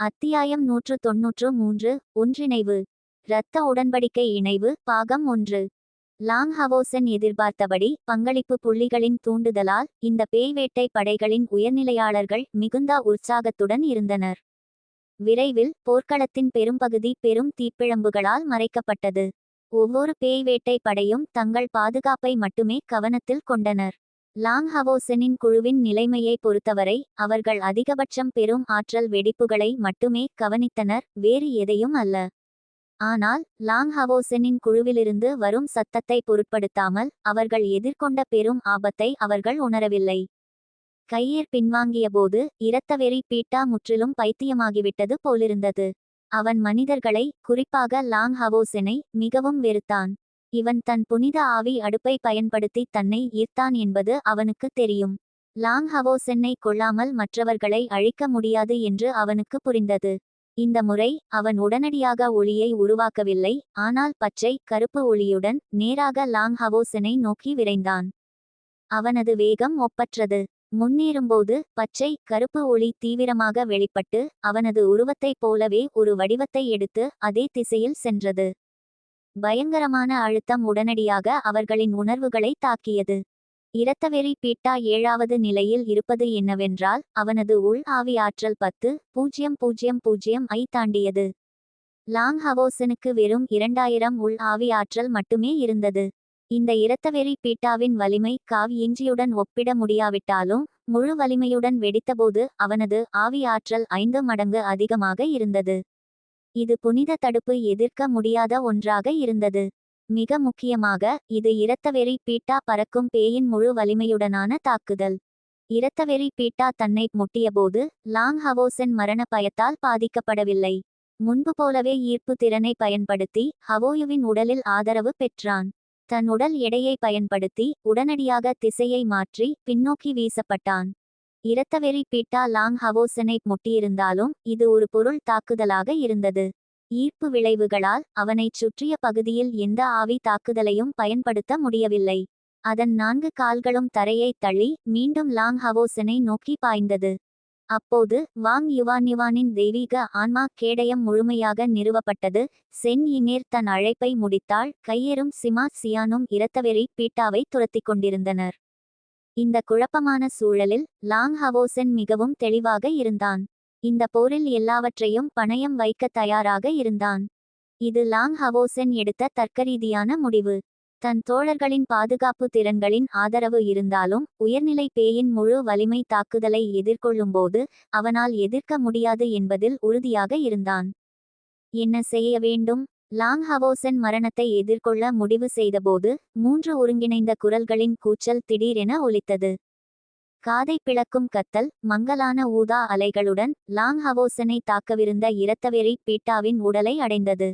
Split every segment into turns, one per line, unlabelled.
அத்தியாயம் நூற்று தொன்னூற்று மூன்று ஒன்றிணைவு. இரத்த உடன்படிக்கை இணைவு பாகம் ஒன்று. லாங் ஹவோசன் எதிர்பார்த்தபடி பங்களிப்பு புள்ளிகளின் தூண்டுதலால் இந்த பேய்வேட்டை படைகளின் உயர்நிலையாளர்கள் மிகுந்த உற்சாகத்துடன் இருந்தனர். விரைவில் போர்க்களத்தின் பெரும்பகுதி பெரும் தீப்பிழம்புகளால் மறைக்கப்பட்டது. ஒவ்வொரு பேய்வேட்டை படையும் தங்கள் பாதுகாப்பை மட்டுமே கவனத்தில் கொண்டனர். லாங் ஹவோசனின் குழுவின் நிலைமையை பொறுத்தவரை அவர்கள் அதிகபட்சம் பெரும் ஆற்றல் வெடிப்புகளை மட்டுமே கவனித்தனர் வேறு எதையும் அல்ல. ஆனால் லாங் ஹவோசனின் குழுவிலிருந்து வரும் சத்தத்தை பொருட்படுத்தாமல் அவர்கள் எதிர்கொண்ட பெரும் ஆபத்தை அவர்கள் உணரவில்லை. கையேர் பின்வாங்கியபோது இரத்தவெறி பீட்டா முற்றிலும் பைத்தியமாகிவிட்டது போலிருந்தது. அவன் மனிதர்களை குறிப்பாக லாங் ஹவோசனை மிகவும் வெறுத்தான். இவன் தன் புனித ஆவி அடுப்பை பயன்படுத்தி தன்னை ஈர்த்தான் என்பது அவனுக்கு தெரியும். லாங் ஹவோசென்னை கொள்ளாமல் மற்றவர்களை அழிக்க முடியாது என்று அவனுக்கு புரிந்தது. இந்த முறை அவன் உடனடியாக ஒளியை உருவாக்கவில்லை ஆனால் பச்சை கருப்பு ஒளியுடன் நேராக லாங் ஹவோசனை நோக்கி விரைந்தான். அவனது வேகம் ஒப்பற்றது. முன்னேறும்போது பச்சை கருப்பு ஒளி தீவிரமாக வெளிப்பட்டு அவனது உருவத்தைப் போலவே ஒரு வடிவத்தை எடுத்து அதே திசையில் சென்றது. பயங்கரமான அழுத்தம் உடனடியாக அவர்களின் உணர்வுகளை தாக்கியது. இரத்தவெறி பீட்டா ஏழாவது நிலையில் இருப்பது என்னவென்றால் அவனது உள் ஆவி ஆற்றல் பத்து பூஜ்ஜியம் பூஜ்ஜியம் பூஜ்ஜியம் ஐ தாண்டியது. லாங் ஹவோசனுக்கு வெறும் இரண்டாயிரம் உள் ஆவி ஆற்றல் மட்டுமே இருந்தது. இந்த இரத்தவெறி பீட்டாவின் வலிமை காவ் இஞ்சியுடன் ஒப்பிட முடியாவிட்டாலும் முழு வலிமையுடன் வெடித்தபோது அவனது ஆவி ஆற்றல் ஐந்து மடங்கு அதிகமாக இருந்தது. இது புனித தடுப்பு எதிர்க்க முடியாத ஒன்றாக இருந்தது. மிக முக்கியமாக இது இரத்தவெறி பீட்டா பறக்கும் பேயின் முழு வலிமையுடனான தாக்குதல். இரத்தவெறி பீட்டா தன்னை முட்டியபோது லாங் ஹவோசன் மரண பயத்தால் பாதிக்கப்படவில்லை. முன்பு போலவே ஈர்ப்பு திறனை பயன்படுத்தி ஹவோயுவின் உடலில் ஆதரவு பெற்றான். தன் உடல் எடையை பயன்படுத்தி உடனடியாக திசையை மாற்றி பின்னோக்கி வீசப்பட்டான். இரத்தவெறி பீட்டா லாங் ஹவோசனை முட்டியிருந்தாலும் இது ஒரு பொருள் தாக்குதலாக இருந்தது. ஈர்ப்பு விளைவுகளால் அவனைச் சுற்றிய பகுதியில் எந்த ஆவி தாக்குதலையும் பயன்படுத்த முடியவில்லை. அதன் நான்கு கால்களும் தரையைத் தள்ளி மீண்டும் லாங் ஹவோசனை நோக்கி பாய்ந்தது. அப்போது வாங் யுவான்யுவானின் தெய்வீக ஆன்மா கேடயம் முழுமையாக நிறுவப்பட்டது. சென் இனேர் தன் அழைப்பை முடித்தாள். கையேறும் சிமா சியானும் இரத்தவெறி பீட்டாவை துரத்திக் கொண்டிருந்தனர். இந்த குழப்பமான சூழலில் லாங் ஹவோசன் மிகவும் தெளிவாக இருந்தான். இந்த போரில் எல்லாவற்றையும் பணயம் வைக்க தயாராக இருந்தான். இது லாங் ஹவோசென் எடுத்த தர்க்கரீதியான முடிவு. தன் தோழர்களின் பாதுகாப்பு திறன்களின் ஆதரவு இருந்தாலும் உயர்நிலை பேயின் முழு வலிமை தாக்குதலை எதிர்கொள்ளும்போது அவனால் எதிர்க்க முடியாது என்பதில் உறுதியாக இருந்தான். என்ன செய்ய வேண்டும் லாங் ஹவோசன் மரணத்தை எதிர்கொள்ள முடிவு செய்தபோது மூன்று ஒருங்கிணைந்த குரல்களின் கூச்சல் திடீரென ஒலித்தது. காதை பிளக்கும் கத்தல் மங்கலான ஊதா அலைகளுடன் லாங் ஹவோசனை தாக்கவிருந்த இரத்தவெறி பீட்டாவின் உடலை அடைந்தது.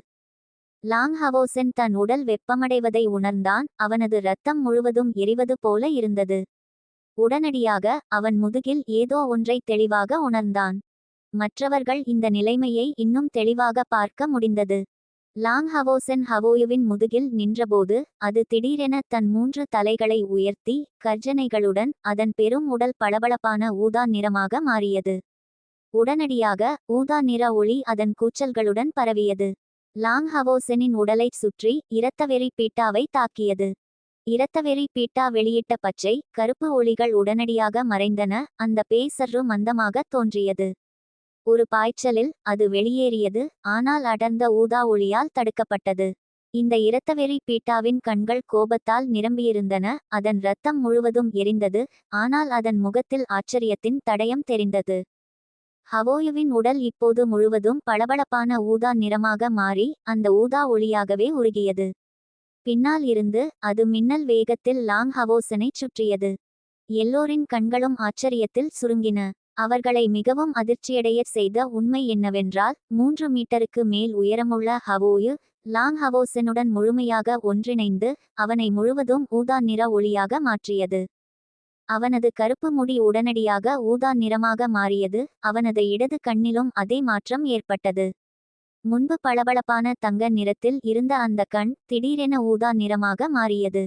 லாங் ஹவோசன் தன் உடல் வெப்பமடைவதை உணர்ந்தான் அவனது இரத்தம் முழுவதும் எரிவது போல இருந்தது. உடனடியாக அவன் முதுகில் ஏதோ ஒன்றை தெளிவாக உணர்ந்தான். மற்றவர்கள் இந்த நிலைமையை இன்னும் தெளிவாக பார்க்க முடிந்தது. லாங் ஹவோசன் ஹவோயுவின் முதுகில் நின்றபோது அது திடீரென தன் மூன்று தலைகளை உயர்த்தி கர்ஜனைகளுடன் அதன் பெரும் உடல் பளபளப்பான ஊதா நிறமாக மாறியது. உடனடியாக ஊதா நிற ஒளி அதன் கூச்சல்களுடன் பரவியது. லாங் ஹவோசனின் உடலைச் சுற்றி இரத்தவெறி பீட்டாவை தாக்கியது. இரத்தவெறி பீட்டா வெளியிட்ட பச்சை கருப்பு ஒளிகள் உடனடியாக மறைந்தன அந்த பேசர்ரு மந்தமாக தோன்றியது. ஒரு பாய்ச்சலில் அது வெளியேறியது ஆனால் அடர்ந்த ஊதா ஒளியால் தடுக்கப்பட்டது. இந்த இரத்தவெறி பீட்டாவின் கண்கள் கோபத்தால் நிரம்பியிருந்தன அதன் இரத்தம் முழுவதும் எரிந்தது ஆனால் அதன் முகத்தில் ஆச்சரியத்தின் தடயம் தெரிந்தது. ஹவோயுவின் உடல் இப்போது முழுவதும் பளபளப்பான ஊதா நிறமாக மாறி அந்த ஊதா ஒளியாகவே உருகியது. பின்னால் இருந்து அது மின்னல் வேகத்தில் லாங் ஹவோசனை சுற்றியது. எல்லோரின் கண்களும் ஆச்சரியத்தில் சுருங்கின. அவர்களை மிகவும் அதிர்ச்சியடைய செய்த உண்மை என்னவென்றால் மூன்று மீட்டருக்கு மேல் உயரமுள்ள ஹவோயு லாங் ஹவோசனுடன் முழுமையாக ஒன்றிணைந்து அவனை முழுவதும் ஊதா நிற ஒளியாக மாற்றியது. அவனது கருப்பு முடி உடனடியாக ஊதா நிறமாக மாறியது அவனது இடது கண்ணிலும் அதே மாற்றம் ஏற்பட்டது. முன்பு பளபளப்பான தங்க நிறத்தில் இருந்த அந்த கண் திடீரென ஊதா நிறமாக மாறியது.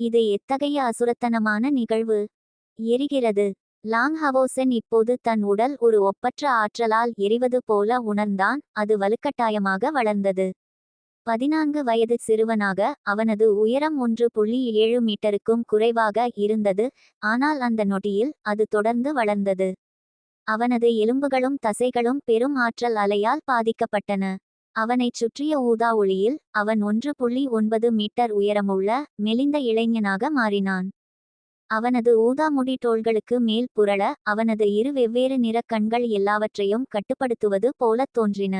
இது எத்தகைய அசுரத்தனமான நிகழ்வு? எரிகிறது. லாங் ஹவோசென் இப்போது தன் உடல் ஒரு ஒப்பற்ற ஆற்றலால் எரிவது போல உணர்ந்தான் அது வலுக்கட்டாயமாக வளர்ந்தது. பதினான்கு வயது சிறுவனாக அவனது உயரம் ஒன்று புள்ளி ஏழு மீட்டருக்கும் குறைவாக இருந்தது ஆனால் அந்த நொடியில் அது தொடர்ந்து வளர்ந்தது. அவனது எலும்புகளும் தசைகளும் பெரும் ஆற்றல் அலையால் பாதிக்கப்பட்டன. அவனைச் சுற்றிய ஊதா ஒளியில் அவன் ஒன்று புள்ளி ஒன்பது மீட்டர் உயரமுள்ள மெலிந்த இளைஞனாக மாறினான். அவனது ஊதா முடி தோள்களுக்கு மேல் புரள அவனது இரு வெவ்வேறு நிறக் கண்கள் எல்லாவற்றையும் கட்டுப்படுத்துவது போலத் தோன்றின.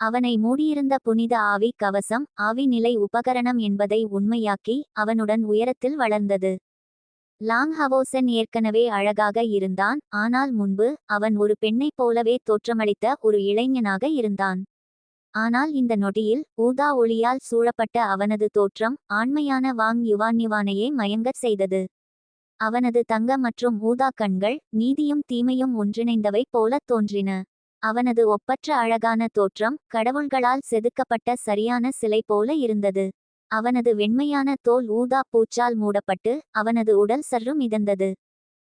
அவனை மூடியிருந்த புனித ஆவி கவசம் ஆவி நிலை உபகரணம் என்பதை உண்மையாக்கி அவனுடன் உயரத்தில் வளர்ந்தது. லாங் ஹவோசன் ஏற்கனவே அழகாக இருந்தான் ஆனால் முன்பு அவன் ஒரு பெண்ணைப் போலவே தோற்றமளித்த ஒரு இளைஞனாக இருந்தான். ஆனால் இந்த நொடியில் ஊதா ஒளியால் சூழப்பட்ட அவனது தோற்றம் ஆண்மையான வாங் யுவான் யுவானையே மயங்கச் செய்தது. அவனது தங்க மற்றும் ஊதா கண்கள் நீதியும் தீமையும் ஒன்றிணைந்தவை போலத் தோன்றின. அவனது ஒப்பற்ற அழகான தோற்றம் கடவுள்களால் செதுக்கப்பட்ட சரியான சிலை போல இருந்தது. அவனது வெண்மையான தோல் ஊதா பூச்சால் மூடப்பட்டு அவனது உடல் சற்று மிதந்தது.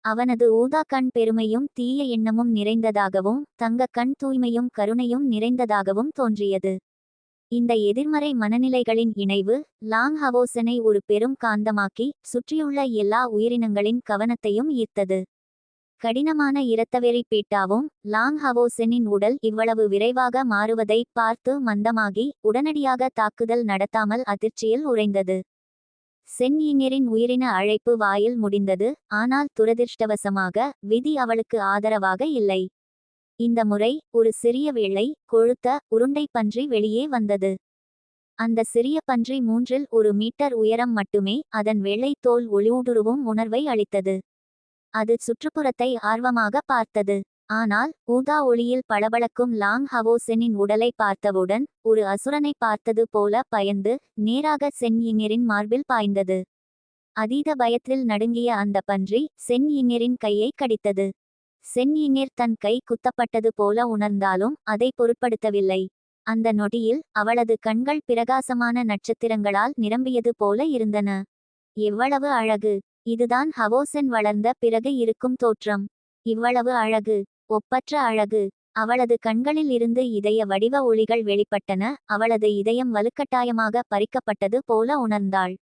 அவனது ஊதா கண் பெருமையும் தீய எண்ணமும் நிறைந்ததாகவும் தங்க கண் தூய்மையும் கருணையும் நிறைந்ததாகவும் தோன்றியது. இந்த எதிர்மறை மனநிலைகளின் இணைவு லாங் ஹவோசனை ஒரு பெரும் காந்தமாக்கி சுற்றியுள்ள எல்லா உயிரினங்களின் கவனத்தையும் ஈர்த்தது. கடினமான இரத்தவெறி பீட்டாவும் லாங் ஹவோசெனின் உடல் இவ்வளவு விரைவாக மாறுவதை பார்த்து மந்தமாகி உடனடியாக தாக்குதல் நடத்தாமல் அதிர்ச்சியில் உறைந்தது. சென் உயிரின அழைப்பு வாயில் முடிந்தது ஆனால் துரதிர்ஷ்டவசமாக விதி அவளுக்கு ஆதரவாக இல்லை. இந்த முறை ஒரு சிறிய வேளை கொழுத்த உருண்டை பன்றி வெளியே வந்தது. அந்த சிறிய பன்றி மூன்றில் ஒரு மீட்டர் உயரம் மட்டுமே அதன் வெள்ளை தோல் ஒளியூடுருவும் உணர்வை அளித்தது. அது சுற்றுப்புறத்தை ஆர்வமாக பார்த்தது. ஆனால் ஊதா ஒளியில் பளபளக்கும் லாங் ஹவோசெனின் உடலை பார்த்தவுடன் ஒரு அசுரனை பார்த்தது போல பயந்து நேராக சென் இஞரின் மார்பில் பாய்ந்தது. அதீத பயத்தில் நடுங்கிய அந்த பன்றி சென் இஞரின் கையை கடித்தது. சென்னியினர் தன் கை குத்தப்பட்டது போல உணர்ந்தாலும் அதை பொருட்படுத்தவில்லை. அந்த நொடியில் அவளது கண்கள் பிரகாசமான நட்சத்திரங்களால் நிரம்பியது போல இருந்தன. எவ்வளவு அழகு. இதுதான் ஹவோசென் வளர்ந்த பிறகு இருக்கும் தோற்றம். இவ்வளவு அழகு. ஒப்பற்ற அழகு. அவளது கண்களில் இருந்து இதய வடிவ ஒளிகள் வெளிப்பட்டன. அவளது இதயம் வலுக்கட்டாயமாக பறிக்கப்பட்டது போல உணர்ந்தாள்.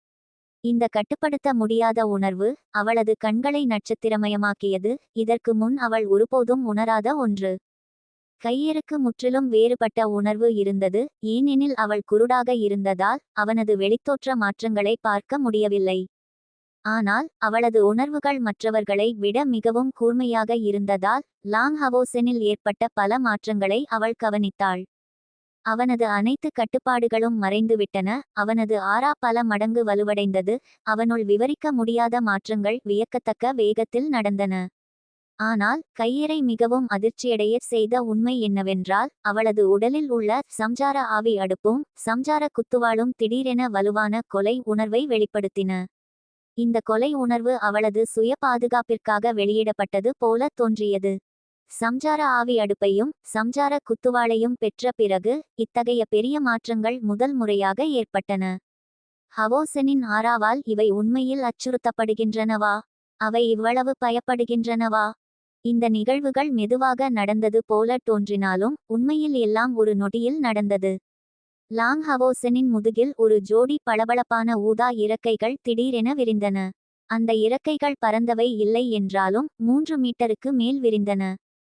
இந்த கட்டுப்படுத்த முடியாத உணர்வு அவளது கண்களை நட்சத்திரமயமாக்கியது. இதற்கு முன் அவள் ஒருபோதும் உணராத ஒன்று. கையருக்கு முற்றிலும் வேறுபட்ட உணர்வு இருந்தது. ஏனெனில் அவள் குருடாக இருந்ததால் அவனது வெளித்தோற்ற மாற்றங்களை பார்க்க முடியவில்லை. ஆனால் அவளது உணர்வுகள் மற்றவர்களை விட மிகவும் கூர்மையாக இருந்ததால் லாங் ஹவோசெனில் ஏற்பட்ட பல மாற்றங்களை அவள் கவனித்தாள். அவனது அனைத்து கட்டுப்பாடுகளும் மறைந்துவிட்டன. அவனது ஆறா பல மடங்கு வலுவடைந்தது. அவனுள் விவரிக்க முடியாத மாற்றங்கள் வியக்கத்தக்க வேகத்தில் நடந்தன. ஆனால் கையறை மிகவும் அதிர்ச்சியடைய செய்த உண்மை என்னவென்றால் அவளது உடலில் உள்ள சம்சார ஆவி அடுப்பும் சம்சார குத்துவாளும் திடீரென வலுவான கொலை உணர்வை வெளிப்படுத்தின. இந்த கொலை உணர்வு அவளது சுய பாதுகாப்பிற்காக வெளியிடப்பட்டது போல தோன்றியது. சம்சார ஆவி அடுப்பையும் சம்சார குத்துவாளையும் பெற்ற பிறகு இத்தகைய பெரிய மாற்றங்கள் முதல் முறையாக ஏற்பட்டன. ஹவோசனின் ஆறாவால் இவை உண்மையில் அச்சுறுத்தப்படுகின்றனவா? அவை இவ்வளவு பயப்படுகின்றனவா? இந்த நிகழ்வுகள் மெதுவாக நடந்தது போல தோன்றினாலும் உண்மையில் எல்லாம் ஒரு நொடியில் நடந்தது. லாங் ஹவோசனின் முதுகில் ஒரு ஜோடி பளபளப்பான ஊதா இறக்கைகள் திடீரென விரிந்தன. அந்த இறக்கைகள் பறந்தவை இல்லை என்றாலும் மூன்று மீட்டருக்கு மேல் விரிந்தன.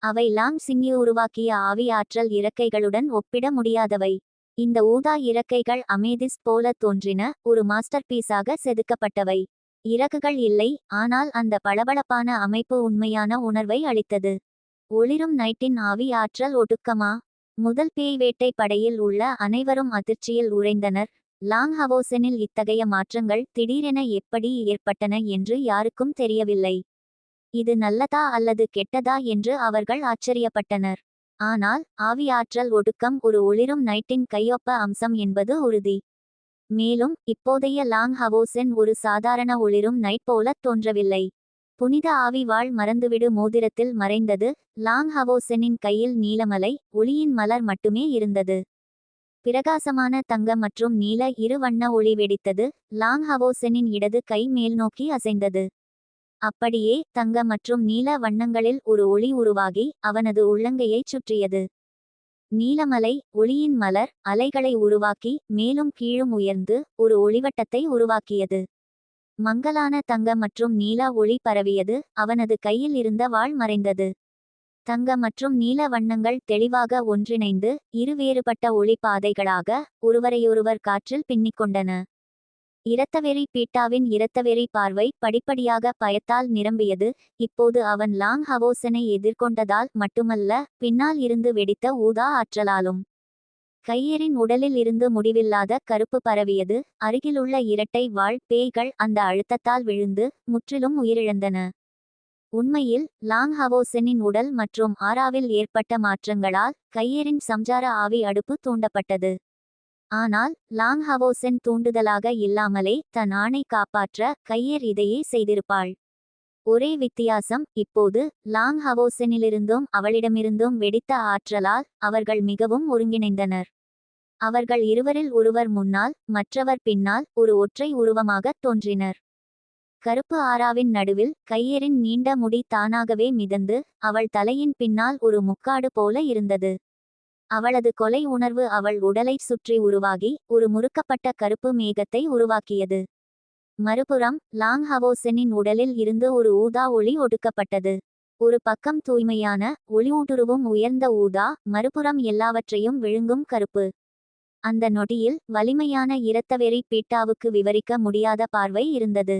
அவை லாங் சிங்கி உருவாக்கிய ஆவி ஆற்றல் இறக்கைகளுடன் ஒப்பிட முடியாதவை. இந்த ஊதா இறக்கைகள் அமேதிஸ் போல தோன்றின ஒரு மாஸ்டர் பீஸாக செதுக்கப்பட்டவை. இறகுகள் இல்லை ஆனால் அந்த பளபளப்பான அமைப்பு உண்மையான உணர்வை அளித்தது. ஒளிரும் நைட்டின் ஆவி ஆற்றல் ஒடுக்கமா? முதல் பேய் வேட்டை படையில் உள்ள அனைவரும் அதிர்ச்சியில் உறைந்தனர். லாங் ஹவோசனில் இத்தகைய மாற்றங்கள் திடீரென எப்படி ஏற்பட்டன என்று யாருக்கும் தெரியவில்லை. இது நல்லதா அல்லது கெட்டதா என்று அவர்கள் ஆச்சரியப்பட்டனர். ஆனால் ஆவி ஆற்றல் ஒடுக்கம் ஒரு ஒளிரும் நைட்டின் கையொப்ப அம்சம் என்பது உறுதி. மேலும் இப்போதைய லாங் ஹவோசென் ஒரு சாதாரண ஒளிரும் நைட் போல தோன்றவில்லை. புனித ஆவி வாழ் மறந்துவிடு மோதிரத்தில் மறைந்தது லாங் ஹவோசெனின் கையில் நீலமலை ஒளியின் மலர் மட்டுமே இருந்தது. பிரகாசமான தங்க மற்றும் நீல இரு வண்ண ஒளி வெடித்தது லாங் ஹவோசெனின் இடது கை மேல்நோக்கி அசைந்தது. அப்படியே தங்க மற்றும் நீல வண்ணங்களில் ஒரு ஒளி உருவாகி அவனது உள்ளங்கையைச் சுற்றியது. நீலமலை ஒளியின் மலர் அலைகளை உருவாக்கி மேலும் கீழும் உயர்ந்து ஒரு ஒளிவட்டத்தை உருவாக்கியது. மங்கலான தங்க மற்றும் நீல ஒளி பரவியது அவனது கையில் இருந்த வாள் மறைந்தது. தங்க மற்றும் நீல வண்ணங்கள் தெளிவாக ஒன்றிணைந்து இரு வேறுபட்ட ஒளி பாதைகளாக ஒருவரையொருவர் காற்றில் பின்னிக்கொண்டன. இரத்தவெறி பீட்டாவின் இரத்தவெறி பார்வை படிப்படியாக பயத்தால் நிரம்பியது. இப்போது அவன் லாங் ஹவோசனை எதிர்கொண்டதால் மட்டுமல்ல பின்னால் இருந்து வெடித்த ஊதா ஆற்றலாலும் கையரின் உடலில் இருந்து முடிவில்லாத கருப்பு பரவியது. அருகிலுள்ள இரட்டை வாழ் பேய்கள் அந்த அழுத்தத்தால் விழுந்து முற்றிலும் உயிரிழந்தன. உண்மையில் லாங் ஹவோசனின் உடல் மற்றும் ஆராவில் ஏற்பட்ட மாற்றங்களால் கையரின் சம்ஜார ஆவி அடுப்பு தூண்டப்பட்டது. ஆனால் லாங் ஹவோசென் தூண்டுதலாக இல்லாமலே தன் ஆணை காப்பாற்ற கையர் இதையே செய்திருப்பாள். ஒரே வித்தியாசம் இப்போது லாங் ஹவோசனிலிருந்தும் அவளிடமிருந்தும் வெடித்த ஆற்றலால் அவர்கள் மிகவும் ஒருங்கிணைந்தனர். அவர்கள் இருவரில் ஒருவர் முன்னால் மற்றவர் பின்னால் ஒரு ஒற்றை உருவமாகத் தோன்றினர். கருப்பு ஆராவின் நடுவில் கையரின் நீண்ட முடி தானாகவே மிதந்து அவள் தலையின் பின்னால் ஒரு முக்காடு போல இருந்தது. அவளது கொலை உணர்வு அவள் உடலைச் சுற்றி உருவாகி ஒரு முறுக்கப்பட்ட கருப்பு மேகத்தை உருவாக்கியது. மறுபுறம் லாங் ஹவோசனின் உடலில் இருந்து ஒரு ஊதா ஒளி ஒடுக்கப்பட்டது. ஒரு பக்கம் தூய்மையான ஒளியூட்டுருவும் உயர்ந்த ஊதா மறுபுறம் எல்லாவற்றையும் விழுங்கும் கருப்பு. அந்த நொடியில் வலிமையான இரத்தவெறி பீட்டாவுக்கு விவரிக்க முடியாத பார்வை இருந்தது.